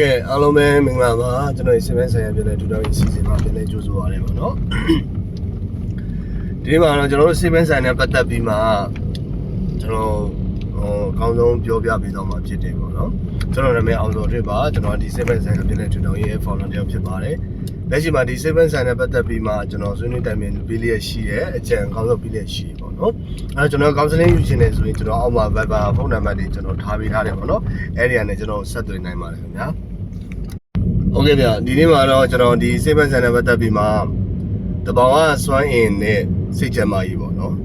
ကဲအားလုံးပဲမင်္ဂလာပါကျွန်တော်ဒီစင်မဲဆိုင်ရပြည်နယ်ဒူတောင်ရေးစီစဉ်မှာပြည်နယ်ကြိုးဆိုရတယ်ပေါ့နော်ဒီနေ့မှာတော့ကျွန်တော်တို့စင်မဲဆိုင်နဲ့ပတ်သက်ပြီးမှကျွန်တော်ဟိုအကောင်းဆုံးပြောပြပေးတော့မှာဖြစ်တယ်ပေါ့နော်ကျွန်တော်နာမည်အောင်စောထွေးပါကျွန်တော်ဒီစင်မဲဆိုင်ကပြည်နယ်ဒူတောင်ရေး founder တယောက်ဖြစ်ပါတယ်လက်ရှိမှာဒီစင်မဲဆိုင်နဲ့ပတ်သက်ပြီးမှကျွန်တော်ဆွေးနွေးတိုင်ပင်ပေးလျက်ရှိရဲ့အကြံအကောင်းဆုံးပေးလျက်ရှိပေါ့နော်အဲကျွန်တော် counseling ယူရှင်နေဆိုရင်ကျွန်တော်အောက်မှာ Viber ဖုန်းနံပါတ်တွေကျွန်တော်ထားပေးထားတယ်ပေါ့နော်အဲ့ဒီကနေကျွန်တော်ဆက်သွယ်နိုင်ပါတယ်ခင်ဗျာ โอเคဗျဒီနေ့မှာတော့ကျွန်တော်ဒီစေဘန်ဆန်နဲ့ပတ်သက်ပြီးမှတဘောင်ကစွမ်းအင်နဲ့စိတ်ချမ်းသာရေးပေါ့နော်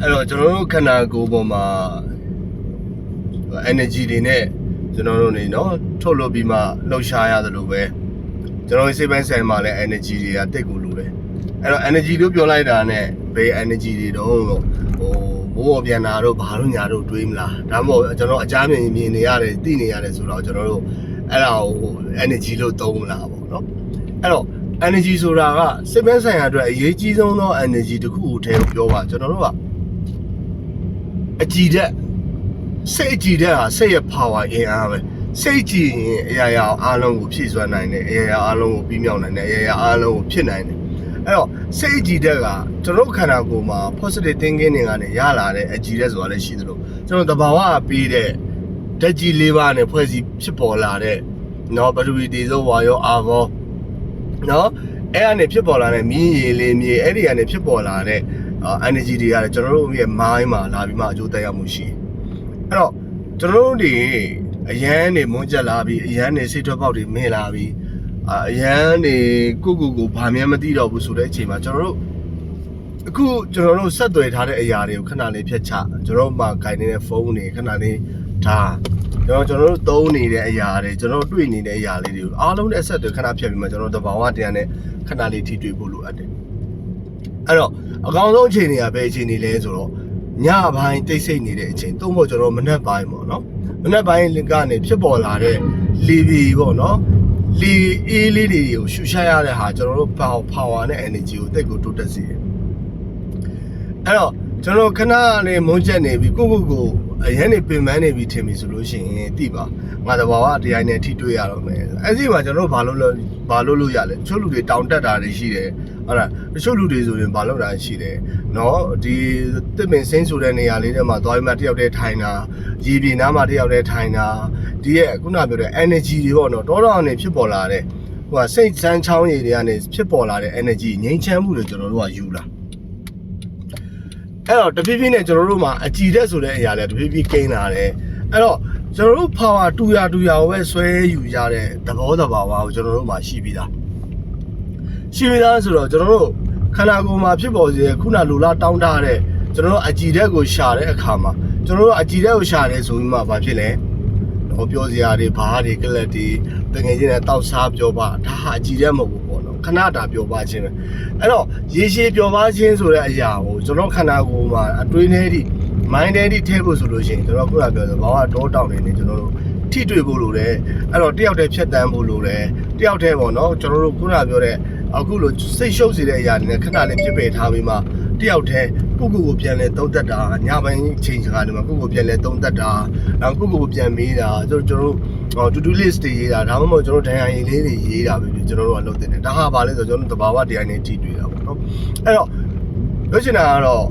အဲ့တော့ကျွန်တော်တို့ခန္ဓာကိုယ်ပေါ်မှာ energy တွေနဲ့ကျွန်တော်တို့နေနော်ထုတ်လွှတ်ပြီးမှလှုပ်ရှားရတယ်လို့ပဲကျွန်တော်စေဘန်ဆန်မှာလည်း energy တွေကတိတ်ကိုလိုတယ်အဲ့တော့ energy လို့ပြောလိုက်တာနဲ့ဘယ် energy တွေတော့လို့ဟိုမိုးပေါ်ပြန်လာတော့ဘာလို့ညာတော့တွေးမလားဒါမှမဟုတ်ကျွန်တော်အကြမ်းမြင်မြင်နေရတယ်သိနေရတယ်ဆိုတော့ကျွန်တော်တို့ အဲ့ဒါကို energy လို့သုံးမလားပေါ့နော်အဲ့တော့ energy ဆိုတာကစိတ်ပိုင်းဆိုင်ရာအတွက်အရေးကြီးဆုံးသော energy တစ်ခုကိုထဲကိုပြောပါကျွန်တော်တို့ကအကြည်တဲ့စိတ်အကြည်တဲ့ဟာစိတ်ရဲ့ power အင်အားပဲစိတ်ကြည်ရင်အရာရာအားလုံးကိုဖြည့်စွမ်းနိုင်တယ်အရာရာအားလုံးကိုပြီးမြောက်နိုင်တယ်အရာရာအားလုံးကိုဖြစ်နိုင်တယ်အဲ့တော့စိတ်အကြည်တဲ့ကကျွန်တော်တို့ခန္ဓာကိုယ်မှာ positive thinking တွေကနေရလာတဲ့အကြည်တဲ့ဆိုတာလည်းရှိသလိုကျွန်တော်တဘာဝကပြီးတဲ့ ဓာတ်ကြီးလေးပါးနဲ့ဖွဲ့စည်းဖြစ်ပေါ်လာတဲ့နော်ပထဝီတေဇောဝါယောအာဘောနော်အဲ့အနေဖြစ်ပေါ်လာတဲ့မြင်းရည်လေးမြေအဲ့ဒီကနေဖြစ်ပေါ်လာတဲ့ energy တွေကလည်းကျွန်တော်တို့ရဲ့ mind မှာလာပြီးမှအကျိုးသက်ရောက်မှုရှိတယ်အဲ့တော့ကျွန်တော်တို့ဒီအရန်နေမွန်းကျက်လာပြီးအရန်နေစိတ်ထွက်ပေါက်တွေမင်းလာပြီးအာအရန်နေကိုကိုကိုဘာမှမသိတော့ဘူးဆိုတဲ့အချိန်မှာကျွန်တော်တို့အခုကျွန်တော်တို့ဆက်သွယ်ထားတဲ့အရာတွေကိုခဏလေးဖြတ်ချကျွန်တော်တို့မှာဂိုင်နေတဲ့ဖုန်းတွေခဏလေး ဒါကျွန်တော်ကျွန်တော်တို့သုံးနေတဲ့အရာတွေကျွန်တော်တို့တွေ့နေတဲ့အရာလေးတွေကိုအားလုံးနဲ့အဆက်တွေခဏဖြတ်ပြီးမှကျွန်တော်တို့တဘာဝတရားနဲ့ခဏလေးထိတွေ့ဖို့လိုအပ်တယ်အဲ့တော့အကောင်ဆုံးအချိန်တွေကဘယ်အချိန်တွေလဲဆိုတော့ညပိုင်းတိတ်ဆိတ်နေတဲ့အချိန်သုံးဖို့ကျွန်တော်မနက်ပိုင်းပေါ့နော်မနက်ပိုင်းကနေဖြစ်ပေါ်လာတဲ့လီဘီပေါ့နော်လီအေးလေးတွေကိုရှူရှားရတဲ့ဟာကျွန်တော်တို့ power နဲ့ energy ကိုတိတ်ကိုတိုးတက်စေတယ်အဲ့တော့ကျွန်တော်ခဏလေးမုန်းချက်နေပြီကိုကိုကို အရင်နေပင်ပန်းနေပြီထင်ပြီဆိုလို့ရှိရင်တိပါငါတဘာဝတရားနဲ့ထိတွေ့ရတော့မယ်အဲ့ဒီမှာကျွန်တော်တို့ဘာလို့လဲဘာလို့လို့ရလဲတချို့လူတွေတောင်တက်တာတွေရှိတယ်ဟုတ်လားတချို့လူတွေဆိုရင်ဘာလို့တာရှိတယ်နော်ဒီတစ်ပင်စင်းဆိုတဲ့နေရာလေးထဲမှာသွားပြီးမှတယောက်တည်းထိုင်တာရေပြင်နားမှာတယောက်တည်းထိုင်တာဒီရဲ့ခုနပြောတဲ့ energy တွေပေါ့နော်တောတောင်နေဖြစ်ပေါ်လာတဲ့ဟိုကစိတ်ဆန်းချောင်းရည်တွေကနေဖြစ်ပေါ်လာတဲ့ energy ငြိမ်းချမ်းမှုတွေကျွန်တော်တို့ကယူလာ အဲ့တော့တဖြည်းဖြည်းနဲ့ကျွန်တော်တို့မှာအကြည်တဲ့ဆိုတဲ့အရာလဲတဖြည်းဖြည်းကိန်းလာတယ်အဲ့တော့ကျွန်တော်တို့ power တူရတူရကိုပဲဆွဲယူရတဲ့သဘောတဘာဝကိုကျွန်တော်တို့မှာရှိပြီးသားရှိပြီးသားဆိုတော့ကျွန်တော်တို့ခန္ဓာကိုယ်မှာဖြစ်ပေါ်စေခုနလိုလားတောင်းတတဲ့ကျွန်တော်တို့အကြည်တဲ့ကိုရှာတဲ့အခါမှာကျွန်တော်တို့အကြည်တဲ့ကိုရှာတယ်ဆိုပြီးမှဘာဖြစ်လဲဟောပြောစရာတွေဘားတွေကလပ်တွေတကယ်ချင်းနဲ့တောက်စားပြောပါဒါဟာအကြည်တဲ့မဟုတ်ဘူးပေါ့နော် ခဏတာပြောပါခြင်းပဲအဲ့တော့ရေရှည်ပြောပါခြင်းဆိုတဲ့အရာကိုကျွန်တော်ခန္ဓာကိုယ်မှာအတွေးနဲ့ဒီ mind နဲ့ဒီထဲဖို့ဆိုလို့ရှိရင်ကျွန်တော်ခုနပြောဆိုဘာဝတောတောင်းနေနေကျွန်တော်တို့ထိတွေ့ဖို့လိုတယ်အဲ့တော့တယောက်တည်းဖြတ်တန်းဖို့လိုတယ်တယောက်တည်းပေါ့နော်ကျွန်တော်တို့ခုနပြောတဲ့အခုလိုစိတ်ရှုပ်စေတဲ့အရာတွေနဲ့ခဏလေးပြစ်ပယ်ထားပြီးမှတယောက်တည်းကိုကိုကိုပြန်လဲသုံးသက်တာညပိုင်းချိန်စကားတွေမှာကိုကိုပြန်လဲသုံးသက်တာနောက်ကိုကိုကိုပြန်မေးတာကျွန်တော်တို့ ဟော to do list တွေရေးတာဒါမှမဟုတ်ကျွန်တော်ဒဏ်ရာရည်လေးတွေရေးတာပဲကျွန်တော်တို့ကလုပ်တင်တယ်ဒါဟာဘာလဲဆိုတော့ကျွန်တော်တို့တဘာဝတရားနဲ့ထိတွေ့တာပေါ့နော်အဲ့တော့ပြောချင်တာကတော့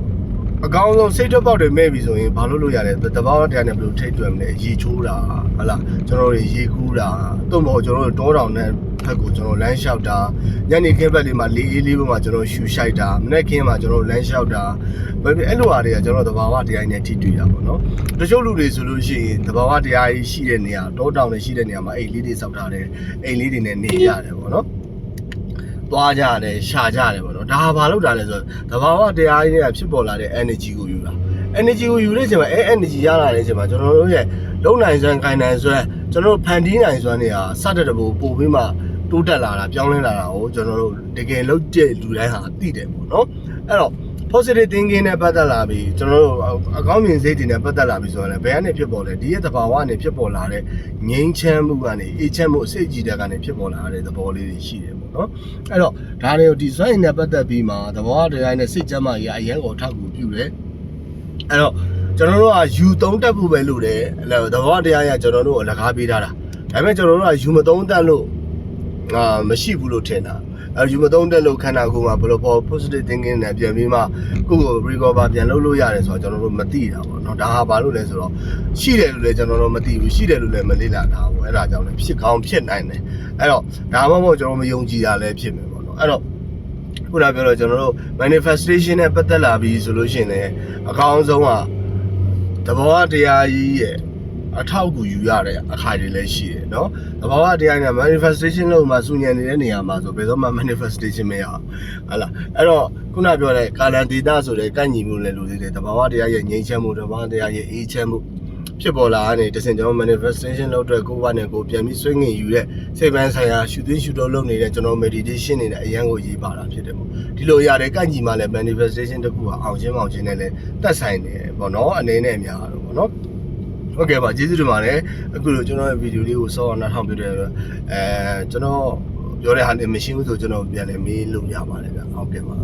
အကောင်းဆုံးစိတ်ထွက်ပေါက်တွေမဲ့ပြီဆိုရင်ဘာလို့လို့ရလဲတဘာဝတရားနဲ့ဘယ်လိုထိတ်တွယ်မလဲရေချိုးတာဟလာကျွန်တော်တို့ရေကူးတာတို့မဟုတ်ကျွန်တော်တို့တောတောင်နဲ့ဖက်ကိုကျွန်တော်လမ်းလျှောက်တာညနေခင်းဘက်လေးမှာလေးအေးလေးဘက်မှာကျွန်တော်ရှူရှိုက်တာမနေ့ခင်းမှာကျွန်တော်လမ်းလျှောက်တာဘယ်အဲ့လိုဟာတွေကကျွန်တော်တဘာဝတရားနဲ့ထိတွေ့တာပေါ့နော်တချို့လူတွေဆိုလို့ရှိရင်တဘာဝတရားကြီးရှိတဲ့နေရာတောတောင်နဲ့ရှိတဲ့နေရာမှာအိမ်လေးတွေစောက်ထားတယ်အိမ်လေးတွေနဲ့နေရတယ်ပေါ့နော်သွားကြတယ်ရှာကြတယ်ပေါ့ နော်ဒါဘာလို့တာလဲဆိုတော့တဘာဝတရားကြီးတွေကဖြစ်ပေါ်လာတဲ့ energy ကိုယူတာ energy ကိုယူတဲ့အချိန်မှာအဲ energy ရလာတဲ့အချိန်မှာကျွန်တော်တို့ရဲ့လုံနိုင်စွမ်းခိုင်နိုင်စွမ်းကျွန်တော်တို့ဖန်တီးနိုင်စွမ်းတွေကစတဲ့တဘူပို့ပြီးမှတိုးတက်လာတာပြောင်းလဲလာတာကိုကျွန်တော်တို့တကယ်လုံးကျက်လူတိုင်းဟာသိတယ်ပေါ့နော်အဲ့တော့ positive thinking နဲ့ပတ်သက်လာပြီးကျွန်တော်တို့အကောင်းမြင်စိတ်တွေနဲ့ပတ်သက်လာပြီးဆိုတော့လည်းဘယ်ကနေဖြစ်ပေါ်လဲဒီရဲ့သဘာဝနဲ့ဖြစ်ပေါ်လာတဲ့ငြိမ်းချမ်းမှုကနေအေးချမ်းမှုအစိတ်ကြည်တဲ့ကနေဖြစ်ပေါ်လာတဲ့သဘောလေးတွေရှိတယ်ပေါ့နော်အဲ့တော့ဒါတွေကိုဒီ design နဲ့ပတ်သက်ပြီးမှသဘောတရားနဲ့စိတ်ကြမ်းမှကြီးအရင်ကိုထောက်ကူပြုတယ်အဲ့တော့ကျွန်တော်တို့ကယူသုံးတက်ဖို့ပဲလို့တယ်အဲ့လိုသဘောတရားရကျွန်တော်တို့အလကားပေးထားတာဒါပေမဲ့ကျွန်တော်တို့ကယူမသုံးတက်လို့အာမရှိဘူးလို့ထင်တာ အဲယူမသုံးတက်လို့ခန္ဓာကိုယ်မှာဘယ်လိုပေါ် positive thinking နဲ့ပြန်ပြီးမှကိုယ့်ကို recover ပြန်လုပ်လို့ရတယ်ဆိုတော့ကျွန်တော်တို့မသိတာပေါ့နော်ဒါဟာဘာလို့လဲဆိုတော့ရှိတယ်လို့လည်းကျွန်တော်တို့မသိဘူးရှိတယ်လို့လည်းမလေ့လာတာဘူးအဲ့ဒါကြောင့်လည်းဖြစ်ကောင်းဖြစ်နိုင်တယ်အဲ့တော့ဒါမှမဟုတ်ကျွန်တော်မယုံကြည်တာလည်းဖြစ်မယ်ပေါ့နော်အဲ့တော့ခုနပြောတော့ကျွန်တော်တို့ manifestation နဲ့ပတ်သက်လာပြီဆိုလို့ရှိရင်လည်းအကောင်းဆုံးကတဘောတရားကြီးရဲ့ အထောက်အကူယူရတဲ့အခါတွေလည်းရှိတယ်เนาะတဘောတရားနဲ့ manifestation လို့မှစုညံနေတဲ့နေရာမှာဆိုဘယ်တော့မှ manifestation မရအောင်ဟုတ်လားအဲ့တော့ခုနပြောတဲ့ကာလန်ဒေတာဆိုတဲ့ကန့်ညီမှုလည်းလိုသေးတယ်တဘောတရားရဲ့ငြိမ်းချမ်းမှုတဘောတရားရဲ့အေးချမ်းမှုဖြစ်ပေါ်လာတဲ့တစင်ကျွန်တော် manifestation လုပ်တဲ့ကိုယ်ကနေကိုယ်ပြန်ပြီးဆွေးငင်ယူတဲ့စိတ်ပိုင်းဆိုင်ရာရှုသွင်းရှုတော့လုပ်နေတဲ့ကျွန်တော် meditation နေတဲ့အရန်ကိုရေးပါတာဖြစ်တယ်ပေါ့ဒီလိုရတယ်ကန့်ညီမှလည်း manifestation တစ်ခုကအောင်ချင်းအောင်ချင်းနဲ့လည်းတက်ဆိုင်တယ်ပေါ့နော်အနေနဲ့အများတော့ပေါ့နော် ဟုတ်ကဲ့ပါကျေးဇူးတင်ပါတယ်အခုလိုကျွန်တော်ရဲ့ဗီဒီယိုလေးကိုစောအောင်နှထောင်ပြတဲ့အတွက်အဲကျွန်တော်ပြောတဲ့ဟာနဲ့မရှိဘူးဆိုကျွန်တော်ပြန်လည်းမေးလို့ရပါတယ်ဗျဟုတ်ကဲ့ပါ